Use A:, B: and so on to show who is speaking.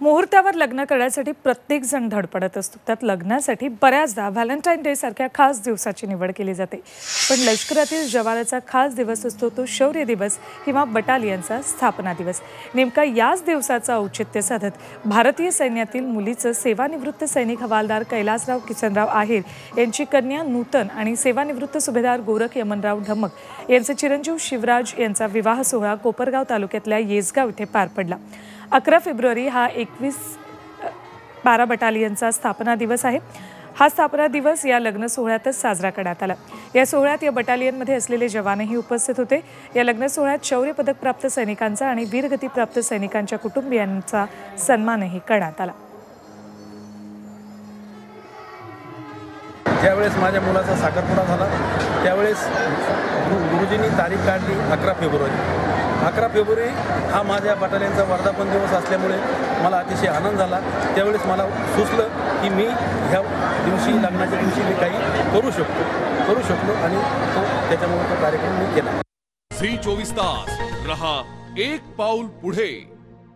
A: मुहूर्तावर लग्न करण्यासाठी प्रत्येक जण धडपडत असतो. त्यात लग्नासाठी बऱ्याचदा व्हॅलेंटाईन डे सारख्या खास दिवसाची निवड केली जाते. पण लष्करातील जवानाचा खास दिवस असतो तो शौर्य दिवस किंवा बटालियनचा स्थापना दिवस. नेमका याच दिवसाचा औचित्य साधत भारतीय सैन्यातील मुलीचं सेवानिवृत्त सैनिक हवालदार कैलासराव किसनराव आहेर यांची कन्या नूतन आणि सेवानिवृत्त सुभेदार गोरख यमनराव ढमक यांचे चिरंजीव शिवराज यांचा विवाह सोहळा कोपरगाव तालुक्यातल्या येसगाव इथे पार पडला. अकरा फेब्रुवारी हा एकवीस बारा बटालियनचा स्थापना दिवस आहे. हा स्थापना दिवस या लग्न सोहळ्यातच साजरा करण्यात आला. या सोहळ्यात या बटालियनमध्ये असलेले जवानही उपस्थित होते. या लग्न सोहळ्यात शौर्य पदक प्राप्त सैनिकांचा आणि वीरगती प्राप्त सैनिकांच्या कुटुंबियांचा सन्मानही करण्यात आला.
B: ज्यावेळेस माझ्या मुलाचा साखरपुडा झाला त्यावेळेस गुरुजींनी तारीख काढली अकरा फेब्रुवारी. अकरा फेब्रुवारी हा माझ्या बटालियनचा वर्धापन दिवस असल्यामुळे मला अतिशय आनंद झाला. त्यावेळेस मला सुचलं की मी ह्या दिवशी लग्नाच्या दिवशी मी काही करू शकतो करू शकलो आणि तो त्याच्यामुळे तो कार्यक्रम मी केला.
C: झी चोवीस तास रहा एक पाऊल पुढे.